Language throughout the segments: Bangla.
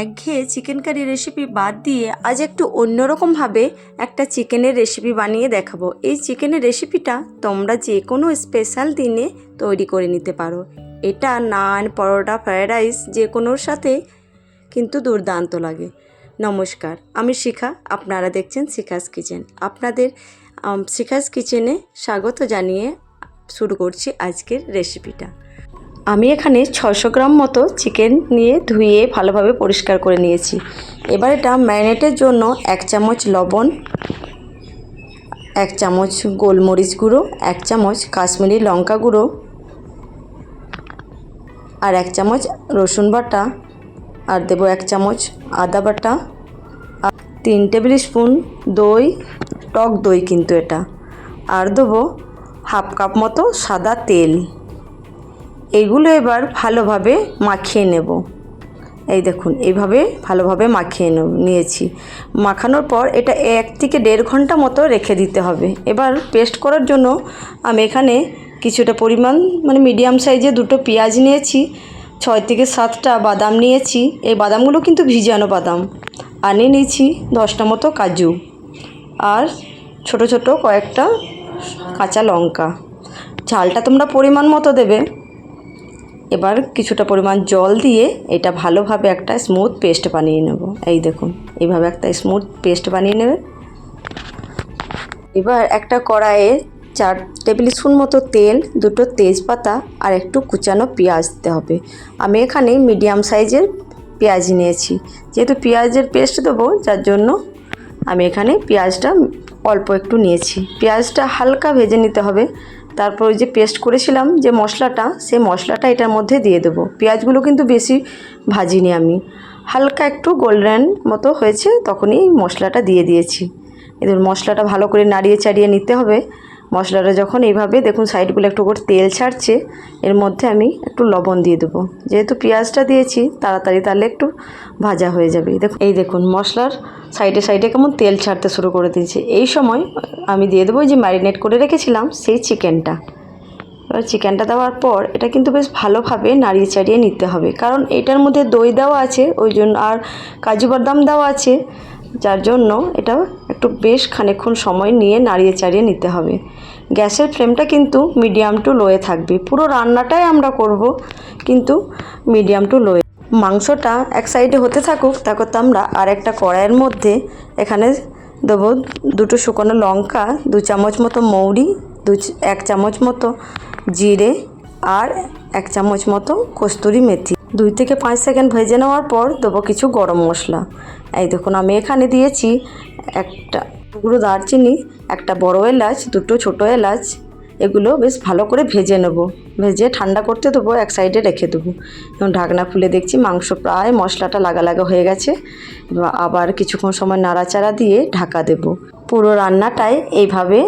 একঘেয়ে চিকেন কারি রেসিপি বাদ দিয়ে আজ একটু অন্যরকমভাবে একটা চিকেনের রেসিপি বানিয়ে দেখাবো। এই চিকেনের রেসিপিটা তোমরা যে কোনো স্পেশাল দিনে তৈরি করে নিতে পারো। এটা নান, পরোটা ফ্রায়েড রাইস যে কোনোর সাথে কিন্তু দুর্দান্ত লাগে। নমস্কার, আমি শিখা, আপনারা দেখছেন শিখাস কিচেন। আপনাদের শিখাস কিচেনে স্বাগত জানিয়ে শুরু করছি আজকের রেসিপিটা আমি এখানে ছশো গ্রাম মতো চিকেন নিয়ে ধুয়ে ভালোভাবে পরিষ্কার করে নিয়েছি। এবার এটা ম্যারিনেটের জন্য এক চামচ লবণ, এক চামচ গোলমরিচ গুঁড়ো, এক চামচ কাশ্মীরি লঙ্কা গুঁড়ো আর এক চামচ রসুন বাটা আর দেবো এক চামচ আদা বাটা আর তিন টেবিল স্পুন দই, টক দই কিন্তু এটা। আর দেবো হাফ কাপ মতো সাদা তেল। এইগুলো এবার ভালোভাবে মাখিয়ে নেব। এই দেখুন, এইভাবে ভালোভাবে মাখিয়ে নিয়েছি। মাখানোর পর এটা এক থেকে দেড় ঘণ্টা মতো রেখে দিতে হবে। এবার পেস্ট করার জন্য আমি এখানে কিছুটা পরিমাণ মানে মিডিয়াম সাইজে দুটো পেঁয়াজ নিয়েছি, ছয় থেকে সাতটা বাদাম নিয়েছি। এই বাদামগুলো কিন্তু ভিজানো বাদাম। আর নিয়েছি দশটা মতো কাজু। আর ছোট ছোট কয়েকটা কাঁচা লঙ্কা। ঝালটা তোমরা পরিমাণ মতো দেবে। এবার কিছুটা পরিমাণ জল দিয়ে এটা ভালোভাবে একটা স্মুথ পেস্ট বানিয়ে নেব। এই দেখুন এইভাবে একটা স্মুথ পেস্ট বানিয়ে নেবে। এবার একটা কড়াইয়ে চার টেবিল স্পুন মতো তেল, দুটো তেজপাতা আর একটু কুচানো পেঁয়াজ দিতে হবে। আমি এখানে মিডিয়াম সাইজের পেঁয়াজ নিয়েছি। যেহেতু পেঁয়াজের পেস্ট দেবো, যার জন্য আমি এখানে পেঁয়াজটা অল্প একটু নিয়েছি। পেঁয়াজটা হালকা ভেজে নিতে হবে। তারপর ওই যে পেস্ট করেছিলাম যে মশলাটা, সেই মশলাটা এটার মধ্যে দিয়ে দেবো। পেঁয়াজগুলো কিন্তু বেশি ভাজিনি আমি। হালকা একটু গোল্ডেন মতো হয়েছে, তখনই মশলাটা দিয়ে দিয়েছি। এদের মশলাটা ভালো করে নাড়িয়ে চাড়িয়ে নিতে হবে। মশলাটা যখন এইভাবে, দেখুন সাইডগুলো একটু করে তেল ছাড়ছে, এর মধ্যে আমি একটু লবণ দিয়ে দেবো। যেহেতু পেঁয়াজটা দিয়েছি, তাড়াতাড়ি তাহলে একটু ভাজা হয়ে যাবে। দেখুন, এই দেখুন মশলার সাইডে সাইডে কেমন তেল ছাড়তে শুরু করে দিয়েছে। এই সময় আমি দিয়ে দেবো যে ম্যারিনেট করে রেখেছিলাম, সেই চিকেনটা। এবার চিকেনটা দেওয়ার পর এটা কিন্তু বেশ ভালোভাবে নাড়িয়ে চাড়িয়ে নিতে হবে। কারণ এটার মধ্যে দই দেওয়া আছে, ওই জন্য আর কাজু বাদাম দেওয়া আছে। যার জন্য এটা একটু বেশ খানিকক্ষণ সময় নিয়ে নাড়িয়ে চাড়িয়ে নিতে হবে। গ্যাসের ফ্লেমটা কিন্তু মিডিয়াম টু লোয়ে থাকবে। পুরো রান্নাটাই আমরা করব কিন্তু মিডিয়াম টু লোয়ে। মাংসটা এক সাইডে হতে থাকুক, তারপর তো আমরা আর একটা কড়াইয়ের মধ্যে এখানে দেবো দুটো শুকনো লঙ্কা, দু চামচ মতো মৌরি, দু এক চামচ মতো জিরে আর এক চামচ মতো কস্তুরি মেথি। দুই থেকে পাঁচ সেকেন্ড ভেজে নেওয়ার পর দেবো কিছু গরম মশলা। এই দেখুন, আমি এখানে দিয়েছি একটা টুকরো দারচিনি, একটা বড় এলাচ, দুটো ছোটো এলাচ। এগুলো বেশ ভালো করে ভেজে নেব। ভেজে ঠান্ডা করতে দেবো, এক সাইডে রেখে দেবো। এবং ঢাকনা খুলে দেখছি মাংস প্রায় মশলাটা লাগা লাগা হয়ে গেছে। আবার কিছুক্ষণ সময় নাড়াচাড়া দিয়ে ঢাকা দেব। পুরো রান্নাটাই এইভাবে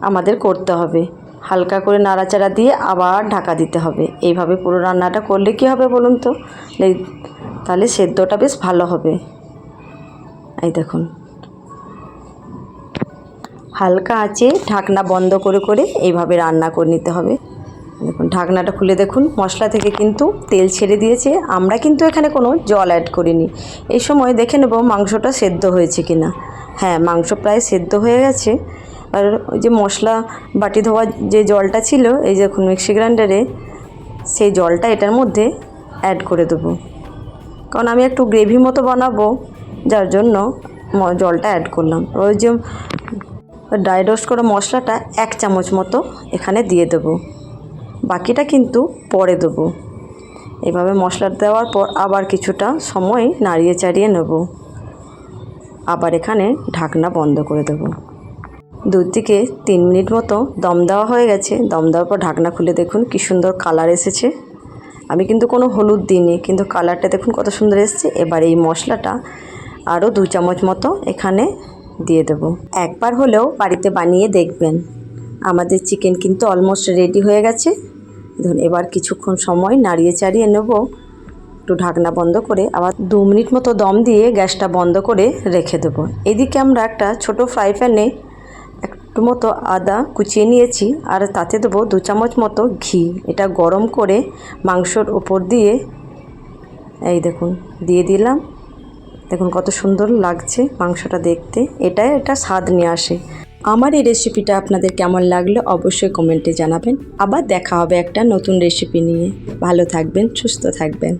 আমাদের করতে হবে। হালকা করে নাড়াচাড়া দিয়ে আবার ঢাকা দিতে হবে। এইভাবে পুরো রান্নাটা করলে কী হবে বলুন তো? তাহলে সেদ্ধটা বেশ ভালো হবে। এই দেখুন। হালকা আঁচে ঢাকনা বন্ধ করে করে এইভাবে রান্না করে নিতে হবে। দেখুন, ঢাকনাটা খুলে দেখুন। মশলা থেকে কিন্তু তেল ছেড়ে দিয়েছে। আমরা কিন্তু এখানে কোনো জল অ্যাড করিনি। এই সময় দেখে নেব মাংসটা সেদ্ধ হয়েছে কি না হ্যাঁ মাংস প্রায় সেদ্ধ হয়ে গেছে। আর ওই যে মশলা বাটি ধোয়ার যে জলটা ছিল, এই দেখুন মিক্সি গ্রাইন্ডারে, সেই জলটা এটার মধ্যে অ্যাড করে দেবো। কারণ আমি একটু গ্রেভি মতো বানাবো, যার জন্য জলটা অ্যাড করলাম। ওই যে ড্রাই রোস্ট করা মশলাটা এক চামচ মতো এখানে দিয়ে দেবো। বাকিটা কিন্তু পরে দেবো। এভাবে মশলা দেওয়ার পর আবার কিছুটা সময় নাড়িয়ে চাড়িয়ে নেব। আবার এখানে ঢাকনা বন্ধ করে দেবো। দু থেকে তিন মিনিট মতো দম দেওয়া হয়ে গেছে। দম দেওয়ার পর ঢাকনা খুলে দেখুন কি সুন্দর কালার এসেছে। আমি কিন্তু কোনো হলুদ দিইনি, কিন্তু কালারটা দেখুন কত সুন্দর এসেছে। এবার এই মশলাটা আরও দু চামচ মতো এখানে দিয়ে দেব। একবার হলেও বাড়িতে বানিয়ে দেখবেন। আমাদের চিকেন কিন্তু অলমোস্ট রেডি হয়ে গেছে। ধরুন এবার কিছুক্ষণ সময় নাড়িয়ে চাড়িয়ে নেব। একটু ঢাকনা বন্ধ করে আবার দু মিনিট মতো দম দিয়ে গ্যাসটা বন্ধ করে রেখে দেবো। এদিকে আমরা একটা ছোট ফ্রাই প্যানে মতো আদা কুচিয়ে নিয়েছি আর তাতে দেবো দু চামচ মতো ঘি। এটা গরম করে মাংসর ওপর দিয়ে এই দেখুন, দিয়ে দিলাম। দেখুন কত সুন্দর লাগছে মাংসটা দেখতে। এটাই এটা স্বাদ নিয়ে আসে। আমার এই রেসিপিটা আপনাদের কেমন লাগল অবশ্যই কমেন্টে জানাবেন। আবার দেখা হবে একটা নতুন রেসিপি নিয়ে। ভালো থাকবেন, সুস্থ থাকবেন।